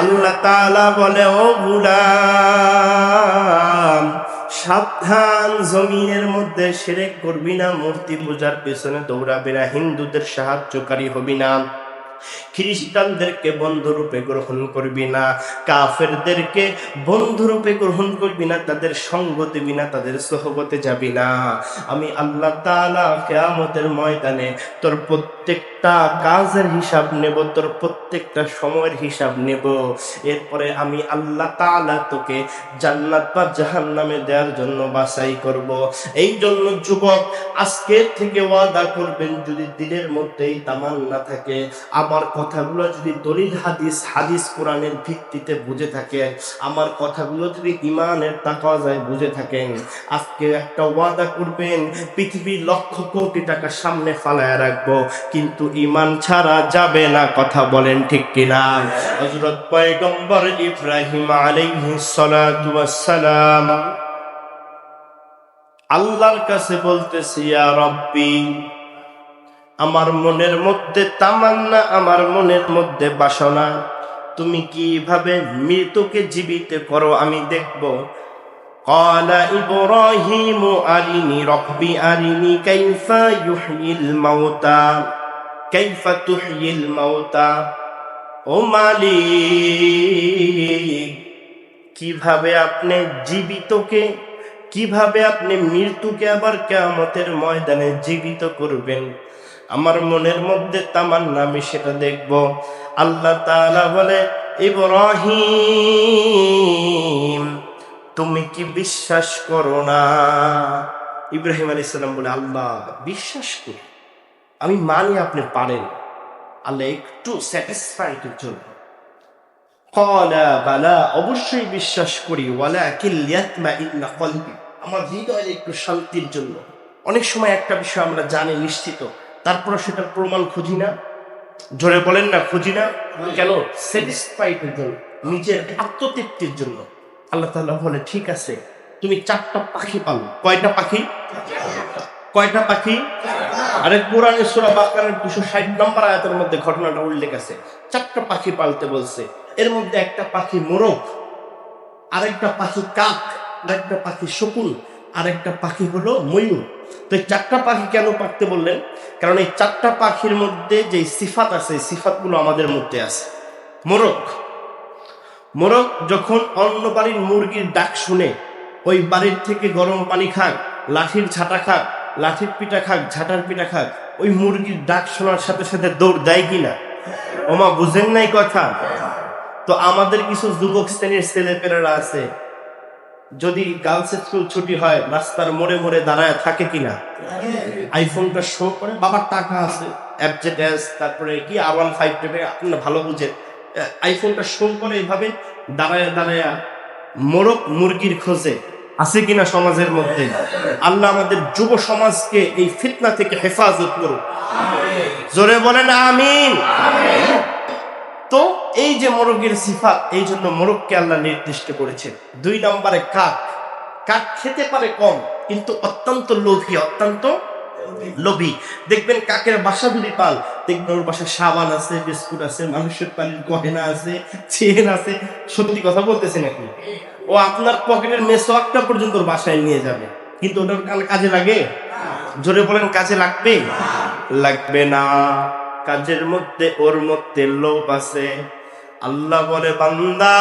আল্লাহ তাআলা বলে, ও গুলাম, সাবধান, জমিনের মধ্যে সেরেক করবি না, মূর্তি পূজার পেছনে দৌড়াবি না, হিন্দুদের সাহায্যকারী হবি না, খ্রিস্টানদেরকে বন্ধুরূপে গ্রহণ করবি না, কাফেরদেরকে বন্ধুরূপে গ্রহণ করবি না, তাদের সঙ্গ দিবি না, তাদের সহবতে যাবি না। আমি আল্লাহ তাআলা কেয়ামতের ময়দানে তোর প্রত্যেকটা কাজের হিসাব নেব, তোর প্রত্যেকটা সময়ের হিসাব নেব। এরপরে আমি আল্লাহ তাআলা তোকে জান্নাত বা জাহান্নামে দেওয়ার জন্য বাছাই করব। এই জন্য যুবক, আজকের থেকে ওয়াদা করবেন, যদি দিলের মধ্যেই তামান্না থাকে, আমার কথাগুলো যদি দলিল হাদিস হাদিস কোরআনের ভিত্তিতে বুঝে থাকে আমার কথাগুলো যদি ইমানের তাকা যায় বুঝে থাকেন, আজকে একটা ওয়াদা করবেন, পৃথিবীর লক্ষ কোটি টাকা সামনে ফালায় রাখব, কিন্তু ইমান ছাড়া যাবে না কথা বলেন ঠিক কিনা হযরত পয়গম্বর ইব্রাহিম আলাইহিস সালাতু ওয়াস সালাম আল্লাহর কাছে বলতেছি ইয়া রব্বি আমার মনের মধ্যে তামান্না আমার মনের মধ্যে বাসনা তুমি কিভাবে মৃতকে জীবিত করো আমি দেখব قال إبراهيم أرني ربي أرني كيف يحيي الموتى কাইফা তুহিল মাউতা ও মালিক কীভাবে আপনি জীবিতকে, কীভাবে আপনি মৃত্যুকে আবার কেয়ামতের ময়দানে জীবিত করবেন? আমার মনের মধ্যে তামার নামে সেটা দেখব। আল্লাহ তাআলা বলে, ইব্রাহিম, তুমি কি বিশ্বাস করো না? ইব্রাহিম আলী সাল্লাম বলে, আল্লাহ, বিশ্বাস করি। আমি মানি আপনি পারেন। আল্লাহ একটু স্যাটিসফাইডের জন্য। অবশ্যই বিশ্বাস করি আমার হৃদয়ের একটু শান্তির জন্য। অনেক সময় একটা বিষয় আমরা জানি নিশ্চিত তারপরে সেটার প্রমাণ খুঁজি না। জোরে বলেন না, খুঁজি না। কেন? স্যাটিসফাইডের জন্য, নিজের আত্মতৃপ্তির জন্য। আল্লাহ তাআলা বলে, ঠিক আছে, তুমি চারটা পাখি পালো। কয়টা পাখি? কয়টা পাখি? আরে কোরআনে সূরা বাকারার 260 নম্বর আয়াতের মধ্যে ঘটনাটা উল্লেখ আছে। চারটা পাখি পালতে বলছে। এর মধ্যে একটা পাখি মোরগ, আরেকটা পাখি কাক, আরেকটা পাখি শকুন, আরেকটা পাখি হলো ময়ূর। তো এই চারটা পাখি কেন পাকতে বললেন? কারণ এই চারটা পাখির মধ্যে যে সিফাত আছে সিফাতগুলো আমাদের মধ্যে আছে। মোরগ মোরগ যখন অন্য বাড়ির মুরগির ডাক শুনে, ওই বাড়ির থেকে গরম পানি খাক, লাঠির ছাটা খাক লাঠির পিঠা খাক, ঝাঁটার পিঠা খাক, ওই মুরগির ডাক শোনার সাথে সাথে দৌড় দেয় কিনা? ওমা, বুঝেন নাই কথা? তো আমাদের কিছু যুবক শ্রেণির ছেলেপেলেরা আছে, যদি গার্লস স্কুল ছুটি হয়, রাস্তার মোড়ে মোড়ে দাঁড়ায় থাকে কিনা? আইফোনটা শো করে বাবার টাকা আছে অ্যাপজেট এস তারপরে কি আর ওয়ান ফাইভ টেপে আপনারা ভালো বুঝেন। আইফোনটা শো করে এইভাবে দাঁড়ায় দাঁড়ায় মোরক মুরগির খোঁজে। আছে কিনা সমাজের মধ্যে? আল্লাহ আমাদের যুব সমাজকে এই ফিতনা থেকে হেফাজত করুক। জোরে বলেন, আমিন। তো এই যে মোরগের সিফাত, এই জন্য মোরগকে আল্লাহ নির্দিষ্ট করেছেন। দুই নম্বরে কাক। কাক খেতে পারে কম, কিন্তু অত্যন্ত লোভী অত্যন্ত লোভী। দেখবেন কাকের বাসা যদি পাল, দেখবেন ওর বাসায় সাবান আছে, বিস্কুট আছে মানুষের পানির গহেনা আছে, চেন আছে। সত্যি কথা বলতেছে নাকি ও আপনার পকেটের মেসোয়াকটা পর্যন্ত বাসায় নিয়ে যাবে। কিন্তু ওটার কাজে লাগে? জোরে বলেন, কাজে লাগবে? লাগবে না। কাজের মধ্যে ওর মধ্যে লোভ আছে। আল্লাহ বলে, বান্দা,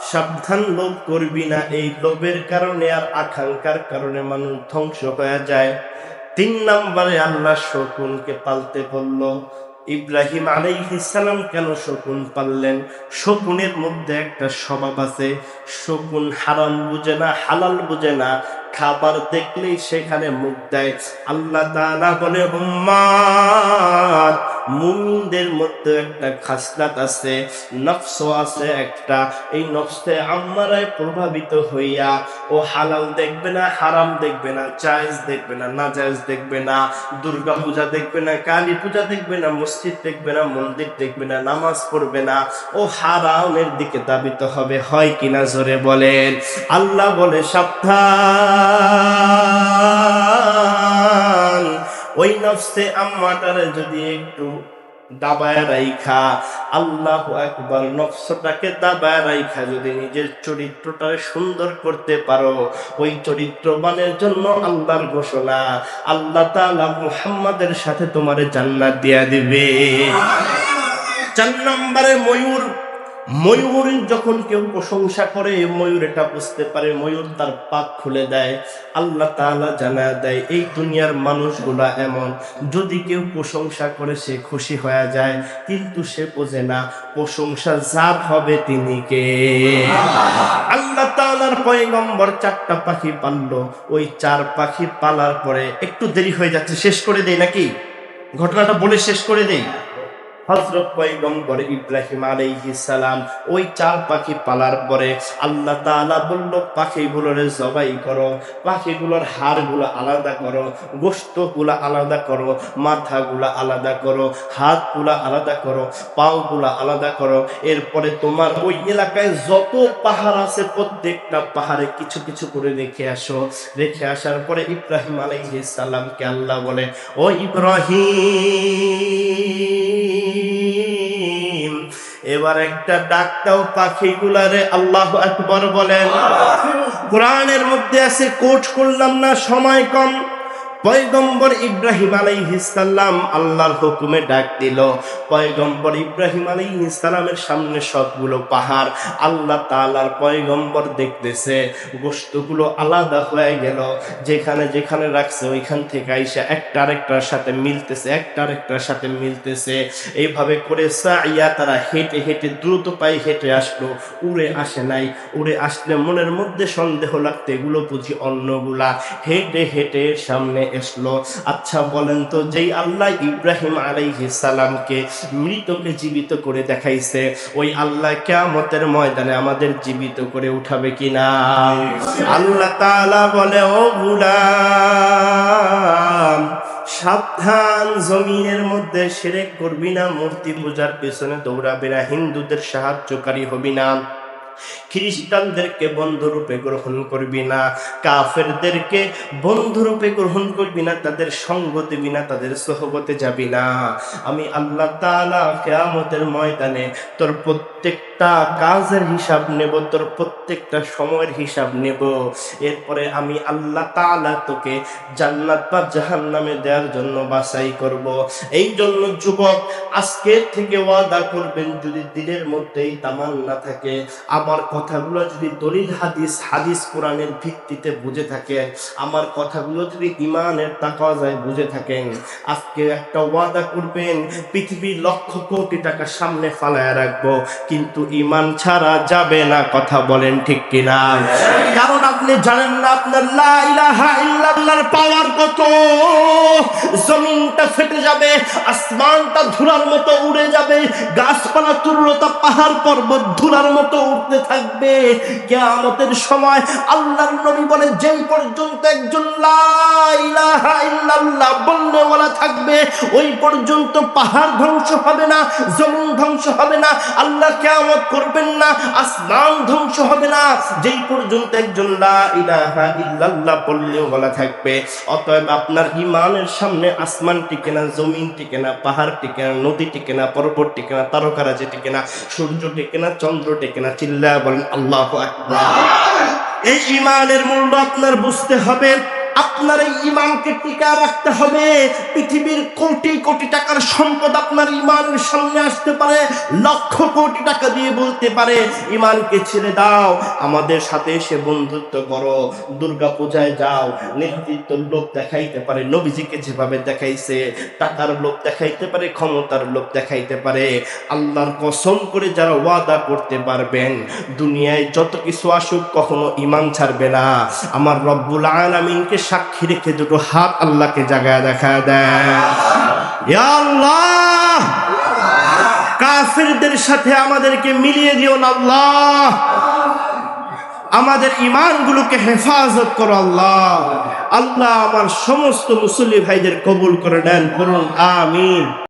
সাবধান লোভ করবি না। এই লোভের কারণে আর আকাঙ্ক্ষার কারণে মানুষ ধ্বংস হয়ে যায়। তিন নম্বরে আল্লাহ শকুনকে পালতে বলল ইব্রাহিম আলাইহিসালাম কেন শকুন পাললেন? শকুনের মধ্যে একটা স্বভাব আছে। শকুন হারাম বুঝে না, হালাল বুঝে না। খাবার দেখলেই সেখানে মুখ দেয়। আল্লাহ তাআলা বলে উম্মাদ মুমিনদের মধ্যে একটা খাসলাত আছে নফস আছে একটা। এই নফসে আমারায় প্রভাবিত হইয়া, ও হালাল দেখবে না, হারাম দেখবে না, জায়েজ দেখবে না না জায়েজ দেখবে না দুর্গা পূজা দেখবে না কালী পূজা দেখবে না, মসজিদ দেখবে না, মন্দির দেখবে না, নামাজ পড়বে না। ও হারামের দিকে দাবিত হবে, হয় কিনা জোরে বলেন। আল্লাহ বলে, সাবধান ওই নফসে আম্মাটারে যদি একটু দাবায় রাইখা, আল্লাহ একবার দাবায় রাইখা, যদি নিজের চরিত্রটা সুন্দর করতে পারো, ওই চরিত্রবানের জন্য আল্লাহর ঘোষণা, আল্লাহ তাআলা মুহাম্মাদের সাথে তোমারে জান্নাত দিয়া দিবে। চার নম্বরে ময়ূর ময়ূর যখন কেউ প্রশংসা করে, ময়ূর এটা বুঝতে পারে, ময়ূর তার পাক খুলে দেয়, আল্লাহ তাআলা জানা দেয়, এই দুনিয়ার মানুষগুলা এমন। যদি কেউ প্রশংসা করে, সে খুশি হয়ে যায়, কিন্তু সে বোঝে না, প্রশংসা যার হবে তিনি কে। আল্লাহ তাআলার পয়গম্বর চারটা পাখি পাললো। ওই চার পাখি পালার পরে একটু দেরি হয়ে যাচ্ছে, শেষ করে দেই নাকি? ঘটনাটা বলে শেষ করে দেই? হজরত পয়গম্বর ইব্রাহিম আলাইহিস সালাম ওই চার পাখি পালার পরে আল্লাহ তাআলা বলল, পাখিগুলোরে জবাই করো, পাখিগুলোর হাড়গুলো আলাদা করো, গোশতগুলো আলাদা করো, মাথাগুলো আলাদা করো, হাতগুলো আলাদা করো, পাওগুলো আলাদা করো। এরপরে তোমার ওই এলাকায় যত পাহাড় আছে, প্রত্যেকটা পাহাড়ে কিছু কিছু করে রেখে আসো। রেখে আসার পরে ইব্রাহিম আলাইহিস সালামকে আল্লাহ বলে, ও ইব্রাহিম এবার একটা ডাকটাও পাখিগুলারে আল্লাহ আকবর বলেন। কোরআনের মধ্যে আছে কোট করলাম না সময় কম। পয়গম্বর ইব্রাহিম আলাই আলাইহিসাল্লাম আল্লাহর হুকুমে ডাক দিল। পয়গম্বর ইব্রাহিম আলাইহিসাল্লামের সামনে সবগুলো পাহাড় আল্লাহ তাআলার পয়গম্বর দেখতেছে। গোস্তগুলো আলাদা হয়ে গেল। যেখানে যেখানে রাখছে, ওইখান থেকে আইসা একটা আরেকটার সাথে মিলতেছে একটা আরেকটার সাথে মিলতেছে। এইভাবে করে সাইয়া তারা হেঁটে হেঁটে দ্রুত পায়ে হেঁটে আসলো। উড়ে আসে নাই। উড়ে আসলে মনের মধ্যে সন্দেহ লাগতে এগুলো বুঝি অন্যগুলা। হেঁটে হেঁটে সামনে এসলো আচ্ছা বলেন তো, যেই আল্লাহ ইব্রাহিম আলাইহিস সালামকে মৃতকে জীবিত করে দেখাইছে, ওই আল্লাহ কিয়ামতের ময়দানে আমাদের জীবিত করে উঠাবে কিনা? আল্লাহ তাআলা বলে, ও গুলাম, সাবধান, জমিনের মধ্যে সেরেক করবি না, মূর্তি পূজার পেছনে দৌড়াবে না, হিন্দুদের সাহায্যকারী হবি না। খ্রিস্টানদেরকে বন্ধুরূপে গ্রহণ করবি না, কাফেরদেরকে বন্ধুরূপে গ্রহণ করবি না, তাদের সঙ্গ দিবি না, তাদের সহবতে যাবি না। আমি আল্লাহ তালা কেয়ামতের ময়দানে তোর প্রত্যেকটা কাজের হিসাব নেব, তোর প্রত্যেকটা সময়ের হিসাব নেব। এরপরে আমি আল্লাহ তাআলা তোকে জান্নাত বা জাহান নামে দেওয়ার জন্য বাছাই করব। এই জন্য যুবক, আজকে থেকে ওয়াদা করবেন, যদি দিলের মধ্যেই তামান্না থাকে, আমার কথাগুলো যদি দলিল হাদিস হাদিস কোরআনের ভিত্তিতে বুঝে থাকে আমার কথাগুলো যদি ইমানের তাকাজায় বুঝে থাকেন, আজকে একটা ওয়াদা করবেন, পৃথিবীর লক্ষ কোটি টাকা সামনে ফালায় রাখব। কিন্তু ইমান ছাড়া যাবে না, কথা বলেন ঠিক কিনা? কারণ আপনি জানেন না আপনার লা পাওয়ার কত। জমিনটা ফেটে যাবে, আসমানটা ধুলার মতো উড়ে যাবে, গাছপালা তুল্যতা পাহাড় পর্বত ধুলার মতো উঠতে থাকবে। কিয়ামতের সময় আল্লাহর নবী বলে যেই পর্যন্ত একজন লা ইলাহা ইল্লাল্লাহ বললে ওলা থাকবে, ওই পর্যন্ত পাহাড় ধ্বংস হবে না, জমিন ধ্বংস হবে না। আল্লাহ কিয়ামত করবেন না, আসমান ধ্বংস হবে না। যেই পর্যন্ত একজন লা ইলাহা ইল্লাল্লাহ বললেও বলা থাকবে, অতএব আপনার ইমানের সামনে আসমান টিকে না, জমিন টিকে না, পাহাড় টিকে না, নদী টিকে না, পর্বত টিকে না তারকারাজি টিকে না, সূর্য টিকে না, চন্দ্র টিকে না চিল্লা বলেন আল্লাহ এই ইমানের মূল্য আপনার বুঝতে হবে। আপনার এই ইমানকে টিকা রাখতে হবে। পৃথিবীর কোটি কোটি টাকার সম্পদ আপনার ইমানের সামনে আসতে পারে, লক্ষ কোটি টাকা দিয়ে বলতে পারে ইমানকে ছেড়ে দাও। আমাদের সাথে এসে বন্ধুত্ব করো দুর্গা পূজায় যাও। নেতৃত্ব লোক দেখাইতে পারে, নবীজিকে যেভাবে দেখাইছে, টাকার লোক দেখাইতে পারে, ক্ষমতার লোক দেখাইতে পারে। আল্লাহর কসম করে যারা ওয়াদা করতে পারবেন, দুনিয়ায় যত কিছু আসুক কখনো ইমান ছাড়বে না। আমার রব্বুল আলামিনকে সাক্ষী রেখে দুটো হাত আল্লাহকে জাগায় দেখা দেয়। আল্লাহ! কাফিরদের সাথে আমাদেরকে মিলিয়ে দিও না আল্লাহ। আমাদের ইমানগুলোকে হেফাজত করো আল্লাহ। আল্লাহ আমার সমস্ত মুসল্লি ভাইদের কবুল করে নেন করুন আমিন।